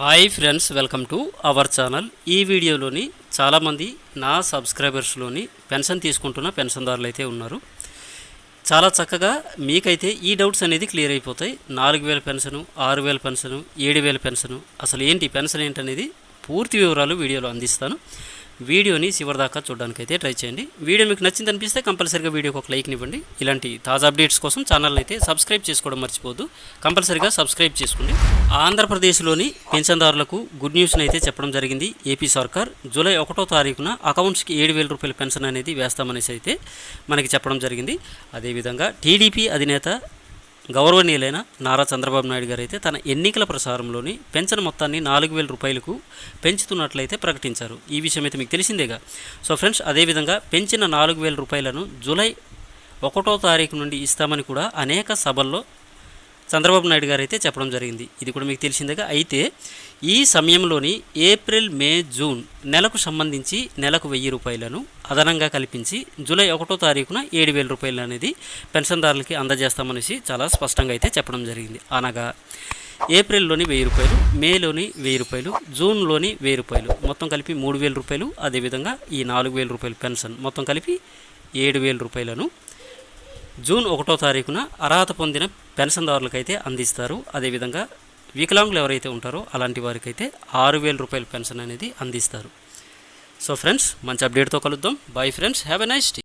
Hi friends welcome to our channel. ఈ వీడియోలోని చాలామంది నా సబ్స్క్రైబర్స్లోని పెన్షన్ తీసుకుంటున్న పెన్షన్దారులు అయితే ఉన్నారు. చాలా చక్కగా మీకైతే ఈ డౌట్స్ అనేది క్లియర్ అయిపోతాయి. నాలుగు వేల పెన్షను ఆరు వేల పెన్షను ఏడు వేల పెన్షను అసలు ఏంటి పెన్షన్ ఏంటనేది పూర్తి వివరాలు వీడియోలో అందిస్తాను. వీడియోని చివరిదాకా చూడడానికైతే ట్రై చేయండి. వీడియో మీకు నచ్చింది అనిపిస్తే కంపల్సరీగా వీడియోకి ఒక లైక్ ఇవ్వండి. ఇలాంటి తాజా అప్డేట్స్ కోసం ఛానల్ని అయితే సబ్స్క్రైబ్ చేసుకోవడం మర్చిపోద్దు కంపల్సరీగా సబ్స్క్రైబ్ చేసుకోండి. ఆంధ్రప్రదేశ్లోని పెన్షన్దారులకు గుడ్ న్యూస్ని అయితే చెప్పడం జరిగింది. ఏపీ సర్కార్ జూలై ఒకటో తారీఖున అకౌంట్స్కి ఏడు వేల రూపాయల పెన్షన్ అనేది వేస్తామనేసి అయితే మనకి చెప్పడం జరిగింది. అదేవిధంగా టీడీపీ అధినేత గౌరవనీయులైన నారా చంద్రబాబు నాయుడు గారు అయితే తన ఎన్నికల ప్రసారంలోని పెన్షన్ మొత్తాన్ని నాలుగు వేల రూపాయలకు పెంచుతున్నట్లయితే ప్రకటించారు. ఈ విషయం అయితే మీకు తెలిసిందేగా. సో ఫ్రెండ్స్ అదేవిధంగా పెంచిన నాలుగు వేల రూపాయలను జూలై ఒకటో తారీఖు నుండి ఇస్తామని కూడా అనేక సభల్లో చంద్రబాబు నాయుడు గారు అయితే చెప్పడం జరిగింది. ఇది కూడా మీకు తెలిసిందిగా. అయితే ఈ సమయంలోని ఏప్రిల్ మే జూన్ నెలకు సంబంధించి నెలకు వెయ్యి రూపాయలను అదనంగా కల్పించి జూలై ఒకటో తారీఖున ఏడు వేల రూపాయలు అనేది పెన్షన్దారులకి అందజేస్తామనేసి చాలా స్పష్టంగా అయితే చెప్పడం జరిగింది. అనగా ఏప్రిల్లోని వెయ్యి రూపాయలు మేలోని వెయ్యి రూపాయలు జూన్లోని వెయ్యి రూపాయలు మొత్తం కలిపి మూడు వేల రూపాయలు. అదేవిధంగా ఈ నాలుగు వేల రూపాయలు పెన్షన్ మొత్తం కలిపి ఏడు వేల రూపాయలను జూన్ ఒకటో తారీఖున అర్హత పొందిన పెన్షన్దారులకైతే అందిస్తారు. అదేవిధంగా వికలాంగులు ఎవరైతే ఉంటారో అలాంటి వారికైతే ఆరు వేల రూపాయల పెన్షన్ అనేది అందిస్తారు. సో ఫ్రెండ్స్ మంచి అప్డేట్తో కలుద్దాం. Bye friends have a nice day